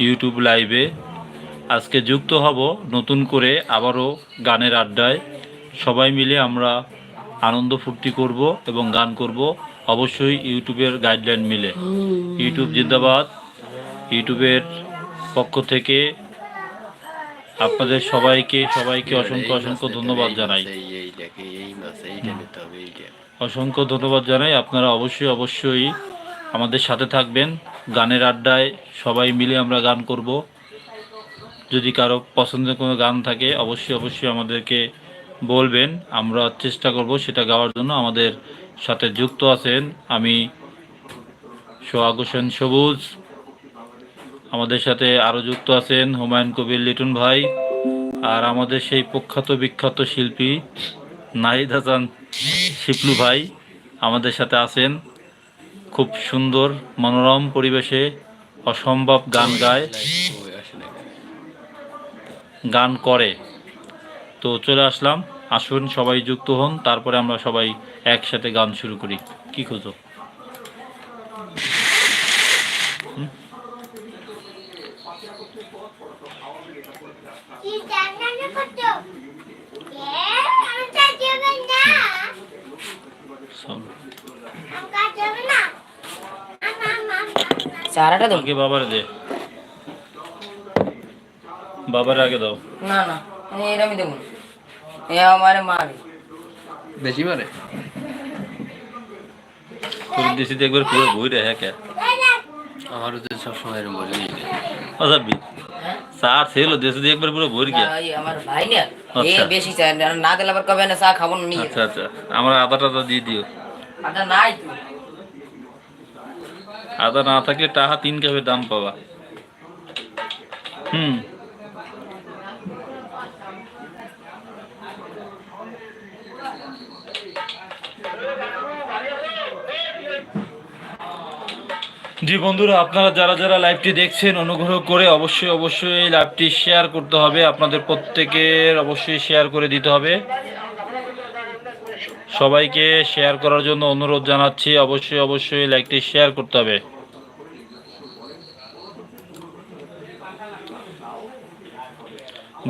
YouTube লাইভে আজকে যুক্ত হব নতুন করে আবারও গানের আড্ডায় সবাই মিলে আমরা আনন্দ ফুর্তি করব এবং গান করব অবশ্যই ইউটিউবের গাইডলাইন মিলে ইউটিউব জিন্দাবাদ ইউটিউবের পক্ষ থেকে আপনাদের সবাইকে সবাইকে অসংখ্য অসংখ্য ধন্যবাদ জানাই অসংখ্য ধন্যবাদ জানাই আপনারা অবশ্যই অবশ্যই আমাদের সাথে থাকবেন। গানের আড্ডায় সবাই মিলে আমরা গান করব। যদি কারও পছন্দের কোনো গান থাকে, অবশ্যই অবশ্যই আমাদেরকে বলবেন। আমরা চেষ্টা করব সেটা গাওয়ার জন্য। আমাদের সাথে যুক্ত আছেন আমি, সোহাগ হোসেন সবুজ। আমাদের সাথে আরও যুক্ত আছেন হুমায়ুন কবির লিটন ভাই। আর আমাদের সেই প্রখ্যাত, বিখ্যাত শিল্পী নাহিদ হাসান শিপলু ভাই আমাদের সাথে আছেন। খুব সুন্দর মনোরম পরিবেশে অসম্ভব গান গায়, গান করে। তো চলে আসলাম, আসুন, সবাই যুক্ত হন, তারপরে আমরা সবাই একসাথে গান শুরু করি। কি খুঁজো? কি জানানো কত এ আমটা যাবে না সব। আমটা যাবে না আমা আমা চারাটা দেবো। আগে বাবার দে। বাবার আগে দাও। না না আমি এরমই দেবো। এ আমার মারি। বেশি মারে? তোর দেশি একবার পুরো বই রে হ্যাঁ কে? আমারও তো সবসময় এরকম বলে এই যে। অসাবি স্যার ছিল দেশে একবার পুরো বই গে আমার ভাই না এ আচ্ছা। বেশি চা না দিলে আবার কবে না চা খাব না আচ্ছা আচ্ছা। আমার আদা টাদা দিয়ে দিও। আচ্ছা নাই তো। আদা না থাকলে টাকা তিন কাপের দাম পাবা। হুম। জি বন্ধুরা, আপনারা যারা যারা লাইভটি দেখছেন, অনুগ্রহ করে অবশ্যই অবশ্যই লাইভটি শেয়ার করতে হবে। আপনাদের প্রত্যেকের অবশ্যই শেয়ার করে দিতে হবে। সবাইকে শেয়ার করার জন্য অনুরোধ জানাচ্ছি। অবশ্যই অবশ্যই লাইকটি শেয়ার করতে হবে।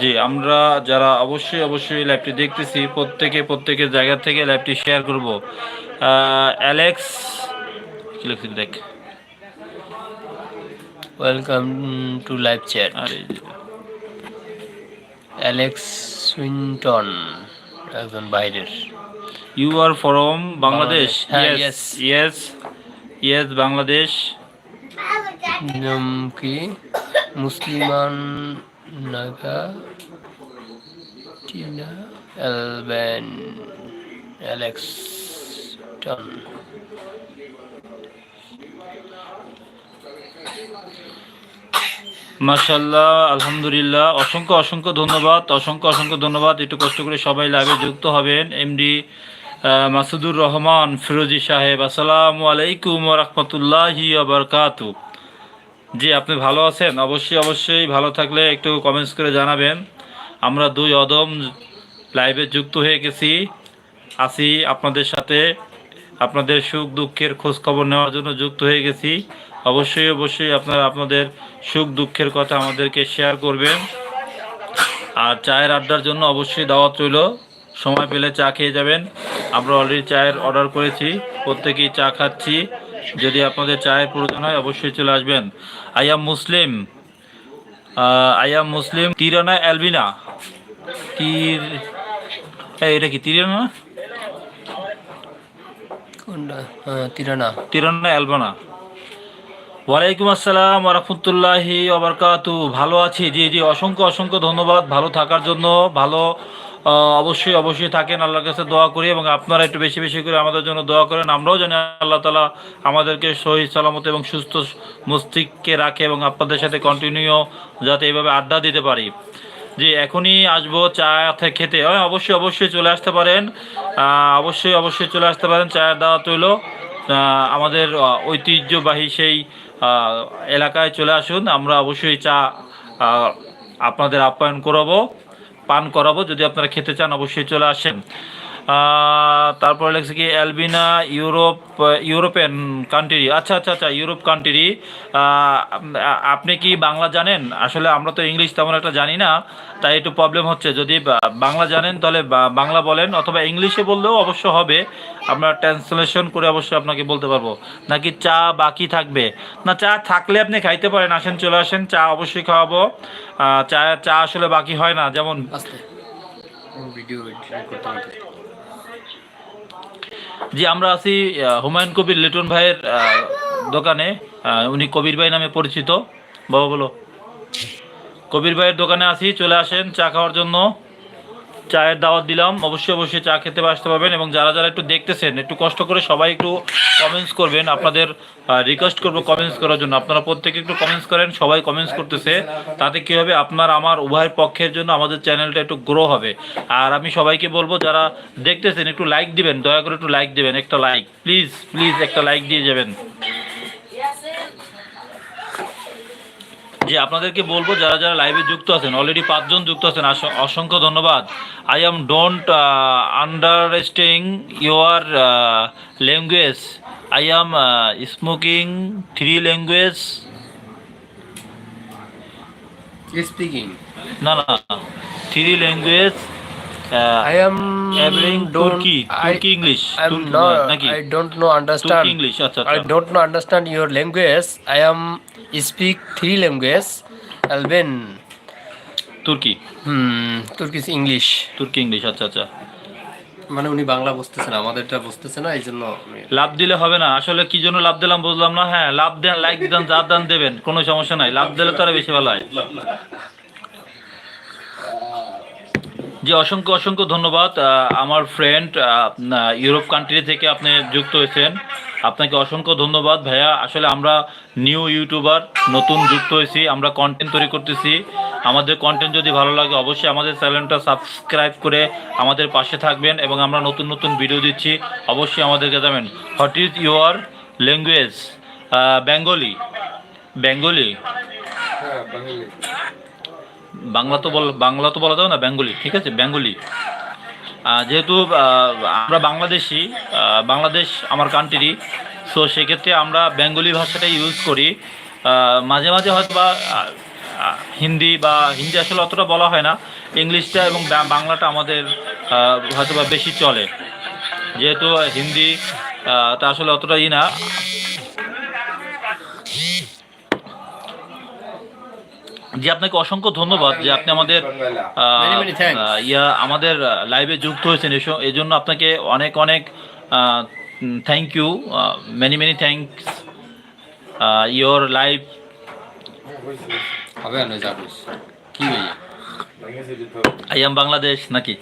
জি আমরা যারা অবশ্যই অবশ্যই লাইভটি দেখতেছি প্রত্যেকে প্রত্যেকের জায়গা থেকে লাইভটি শেয়ার করব। অ্যালেক্স কি লিখছি দেখ? Welcome to live chat Alex Swinton একজন বাইরের। You are from Bangladesh yes yes yes Bangladesh কি মুসলিমান নাগা টিনা অ্যালবেন অ্যালেক্স টন মাশাল্লাহ আলহামদুলিল্লাহ। অসংখ্য অসংখ্য ধন্যবাদ অসংখ্য অসংখ্য ধন্যবাদ। একটু কষ্ট করে সবাই লাইভে যুক্ত হবেন। এমডি মাসুদুর রহমান, ফিরোজি সাহেব, আসসালামু আলাইকুম রহমতুল্লাহি আবরকাতু জি, আপনি ভালো আছেন? অবশ্যই অবশ্যই ভালো থাকলে একটু কমেন্টস করে জানাবেন। আমরা দুই অদম লাইভে যুক্ত হয়ে গেছি। আছি আপনাদের সাথে। আপনাদের সুখ দুঃখের খোঁজ খবর নেওয়ার জন্য যুক্ত হয়ে গেছি। অবশ্যই অবশ্যই আপনারা আপনাদের সুখ দুঃখের কথা আমাদেরকে শেয়ার করবেন। আর চায়ের আড্ডার জন্য অবশ্যই দাওয়াত রইল। সময় পেলে চা খেয়ে যাবেন। আমরা অলরেডি চায়ের অর্ডার করেছি। প্রত্যেকেই চা খাচ্ছি। যদি আপনাদের চায়ের প্রয়োজন হয় অবশ্যই চলে আসবেন। আইয়াম মুসলিম আইয়াম মুসলিম তিরানা অ্যালবিনা তীর এটা কি তিরানা তিরানা অ্যালবানা ওয়ালাইকুম আসসালাম রহমতুল্লাহি ওবরকাতু ভালো আছি? জি জি অসংখ্য অসংখ্য ধন্যবাদ। ভালো থাকার জন্য ভালো অবশ্যই অবশ্যই থাকেন, আল্লাহর কাছে দোয়া করি এবং আপনারা একটু বেশি বেশি করে আমাদের জন্য দোয়া করেন। আমরাও জানি আল্লাহ তালা আমাদেরকে সহি সালামত এবং সুস্থ মস্তিষ্কে রাখে এবং আপনাদের সাথে কন্টিনিউ যাতে এইভাবে আড্ডা দিতে পারি। জি, এখনই আসব চা খেতে। হ্যাঁ অবশ্যই অবশ্যই চলে আসতে পারেন। অবশ্যই অবশ্যই চলে আসতে পারেন চায়ের দাওয়াত হইল। আমাদের ঐতিহ্যবাহী সেই এলাকায় চলে আসুন। আমরা অবশ্যই চা আপনাদের আপ্যায়ন করাবো। পান করাবো। যদি আপনারা খেতে চান অবশ্যই চলে আসেন। তারপরে লেখছে কি অ্যালবিনা ইউরোপ ইউরোপিয়ান কান্ট্রি আচ্ছা আচ্ছা আচ্ছা ইউরোপ কান্ট্রি আপনি কি বাংলা জানেন? আসলে আমরা তো ইংলিশ তেমন একটা জানি না তাই একটু প্রবলেম হচ্ছে। যদি বাংলা জানেন তাহলে বা- বাংলা বলেন অথবা ইংলিশে বললেও অবশ্য হবে। আমরা ট্রান্সলেশন করে অবশ্যই আপনাকে বলতে পারব। নাকি চা বাকি থাকবে? না চা থাকলে আপনি খাইতে পারেন। আসেন চলে আসেন চা অবশ্যই খাওয়াবো। চা চা আসলে বাকি হয় না। যেমন ভিডিও করতে করতে জি, আমরা আছি হুমায়ুন কবির, লিটন ভাইয়ের দোকানে। উনি কবির ভাই নামে পরিচিত। বাবা, বলো। কবির ভাইয়ের দোকানে আছি, চলে আসেন চা খাওয়ার জন্য। চায়ের দাওয়াত দিলাম। অবশ্যই অবশ্যই চা খেতে আসতে পারবেন এবং যারা যারা একটু দেখতেছেন, একটু কষ্ট করে সবাই একটু কমেন্টস করবেন। আপনাদের রিকোয়েস্ট করব কমেন্টস করার জন্য। আপনারা প্রত্যেকে একটু কমেন্টস করেন, সবাই কমেন্টস করতেছে। তাতে কী হবে? আপনার, আমার, উভয়ের পক্ষের জন্য আমাদের চ্যানেলটা একটু গ্রো হবে। আর আমি সবাইকে বলব, যারা দেখতেছেন, একটু লাইক দিবেন। দয়া করে একটু লাইক দিবেন, একটা লাইক প্লিজ প্লিজ একটা লাইক দিয়ে যাবেন। যে আপনাদেরকে বলব যারা যারা লাইভে যুক্ত আছেন অলরেডি পাঁচজন যুক্ত আছেন অসংখ্য ধন্যবাদ। I am don't understanding your language I am smoking three language speaking না না three language I am Traveling don't Turkey, I, English, I'm Turkey, not নাকি? I don't know understand তুর্কি ইংলিশ আচ্ছা I আচ্ছা don't know understand your language I am speak three language Alban তুর্কি hmm Turkish English তুর্কি English আচ্ছা আচ্ছা মানে উনি বাংলা বুঝতেছেন আমাদেরটা বুঝতেছে না এই জন্য লাভ দিলে হবে না আসলে কি জন্য লাভ দিলাম বুঝলাম না হ্যাঁ লাভ দেন লাইক দেন যা দান দেবেন কোনো সমস্যা নাই লাভ দিলে তো আরও বেশি ভালো হয় জি, অসংখ্য অসংখ্য ধন্যবাদ। আমার ফ্রেন্ড ইউরোপ কান্ট্রি থেকে আপনি যুক্ত হয়েছেন। আপনাকে অসংখ্য ধন্যবাদ ভাইয়া। আসলে আমরা নিউ ইউটিউবার নতুন যুক্ত হয়েছি, আমরা কন্টেন্ট তৈরি করতেছি। আমাদের কন্টেন্ট যদি ভালো লাগে, অবশ্যই আমাদের চ্যানেলটা সাবস্ক্রাইব করে আমাদের পাশে থাকবেন এবং আমরা নতুন নতুন ভিডিও দিচ্ছি। অবশ্যই আমাদেরকে যাবেন what is your language Bengali Bengali. Bangla তো বল, বাংলা তো বলা যাবে না, বেঙ্গলি, ঠিক আছে? বেঙ্গলি। যেহেতু আমরা বাংলাদেশি বাংলাদেশ আমার কান্ট্রি সো সেক্ষেত্রে আমরা বেঙ্গলি ভাষাটাই ইউজ করি। মাঝে মাঝে হয়তো বা হিন্দি বা, হিন্দি আসলে অতটা বলা হয় না। ইংলিশটা এবং বাংলাটা আমাদের হয়তো বা বেশি চলে। যেহেতু হিন্দি তা আসলে অতটা ই না। জি আপনাকে অসংখ্য ধন্যবাদ যে আপনি আমাদের ইয়া আমাদের লাইভে যুক্ত হয়েছেন। এই জন্য আপনাকে অনেক অনেক thank you many many thanks your live কি আই এম বাংলাদেশ নাকি?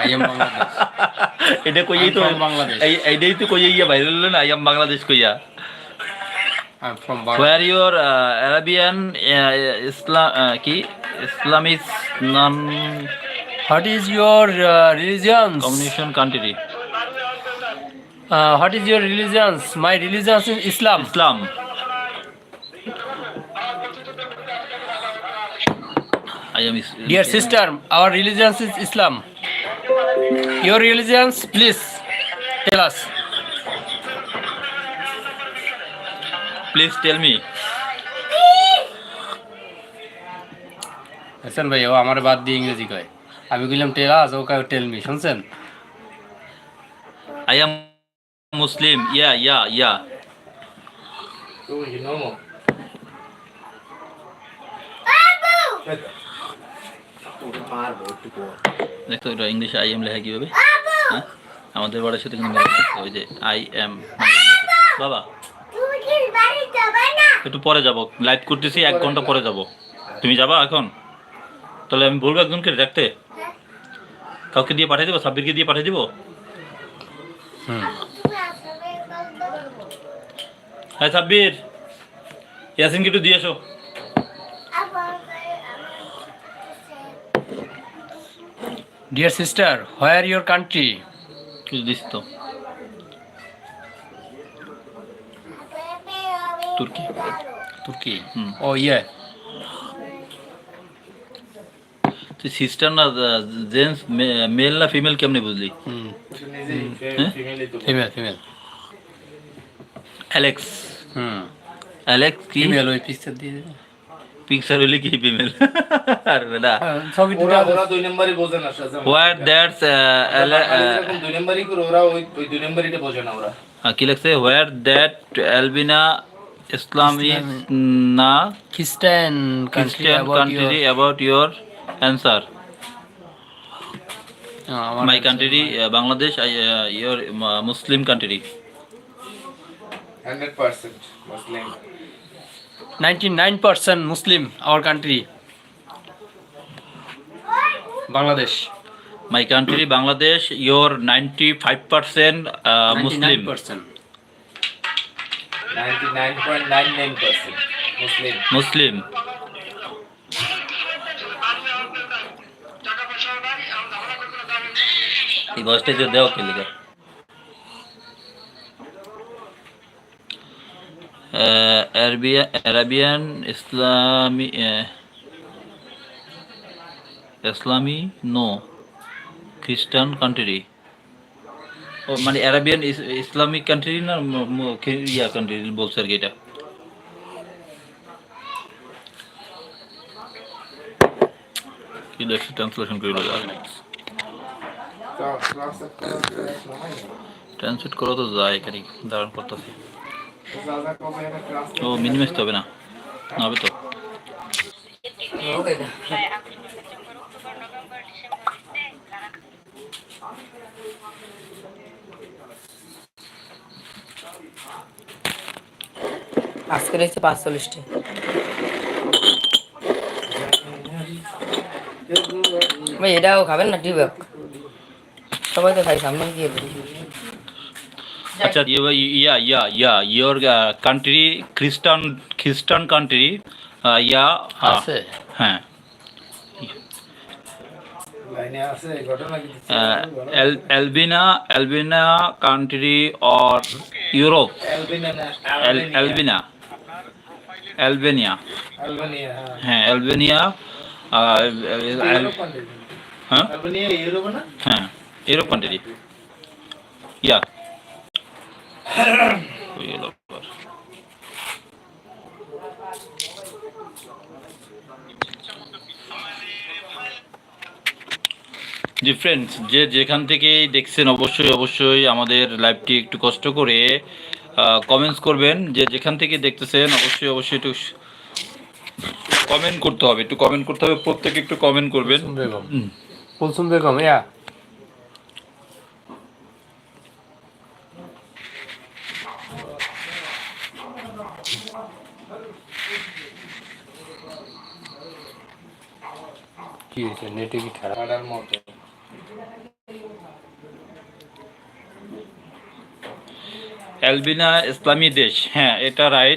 আই এম বাংলাদেশ এটা কইয়াই তো এইটাই তো কইয়া ইয়া বাইরে হলো না? আই এম বাংলাদেশ কইয়া। I am from where your Arabian Islam কি Islamic non what is your religion communication country what is your religions my religions is Islam Islam I am Dear sister, our religion is Islam. Your religions, please tell us. Please tell me Hasan ভাই ও আমার বাদ দিয়ে ইংরেজি কয়। আমি কইলাম টেল us ও কয় টেল মি শুনছেন? I am Muslim yeah yeah yeah দেখো এটা ইংলিশে আই এম লেখা কীভাবে? হ্যাঁ? আমাদের বাড়ির সাথে কিন্তু মিলে ওই যে আই এম বাবা একটু পরে যাব। লাইভ করতেছি এক ঘণ্টা পরে যাব। তুমি যাবা এখন? তাহলে আমি বলব একজনকে রাখতে কাউকে দিয়ে পাঠিয়ে দেবো? সাব্বিরকে দিয়ে পাঠিয়ে দেবো? হুম। হ্যাঁ সাব্বির ইয়াসিনকে একটু দিয়ে এসো। Dear sister where your country কিছু দিস তো। তুর্কি তুর্কি হুম। ও ইয়ে তুই সিস্টার না জেন্টস মেল না ফিমেল কেমনে বুঝলি? ফিমেল ফিমেল অ্যালেক্স হুম অ্যালেক্স কি ফিমেল ওই পিকচার দিয়ে পিকচার হইলে কি ফিমেল আর না হ্যাঁ, ছবি ওরা ওরা দুই নাম্বারই বোঝে না হোয়াট দ্যাটস দুই নাম্বারই করে ওরা ওই দুই নাম্বারিটা বোঝে না ওরা। কি লাগছে where that Albania Islam is না Christian country Christian country about your answer my country Bangladesh your Muslim country hundred percent Muslim 99% Muslim our country Bangladesh my country Bangladesh your ninety five percent Muslim 99% ninety nine point nine nine percent Muslim Muslim. এই বয়সটা যে দেও কে লিখা। Arabian ইসলামী ইসলামী no. Christian country. মানে Arabian Islamic country না yeah country বলছে আর কি এটা? কি দেখছি ট্রান্সলেশন করে ট্রান্সলেট করা তো যায়, এখানে দাঁড়ান করতেছি। ও মিনিমাইজ তো হবে না না হবে তো। আজকে রয়েছে পাঁচচল্লিশটি। ভাই এটাও খাবেন না? টিউব সবাই তো খাই সামনে গিয়ে আচ্ছা ইয়া ইয়া ইয়া ইয়োর কান্ট্রি খ্রিস্টান খ্রিস্টান কান্ট্রি ইয়া আছে। হ্যাঁ লাইনে আছে ঘটনা কি Albania Albania country or Europe Albania Albania Albania Albania হ্যাঁ হ্যাঁ এলবেনিয়া ইউরোপ কান্ট্রি হ্যাঁ অ্যালবেনিয়া ইউরোপ না হ্যাঁ ইউরোপ কান্ট্রি ইয়া জি ফ্রেন্ডস যে যেখান থেকেই দেখছেন অবশ্যই অবশ্যই আমাদের লাইভটি একটু কষ্ট করে কমেন্টস করবেন। যে যেখান থেকে দেখতেছেন অবশ্যই অবশ্যই একটু কমেন্ট করতে হবে। একটু কমেন্ট করতে হবে প্রত্যেকে একটু কমেন্ট করবেন। কুলসুম বেগম। ইয়া। কি হয়েছে? নেটে কি খারাপ মতো। অ্যালবিনা ইসলামী দেশ হ্যাঁ এটা রাইট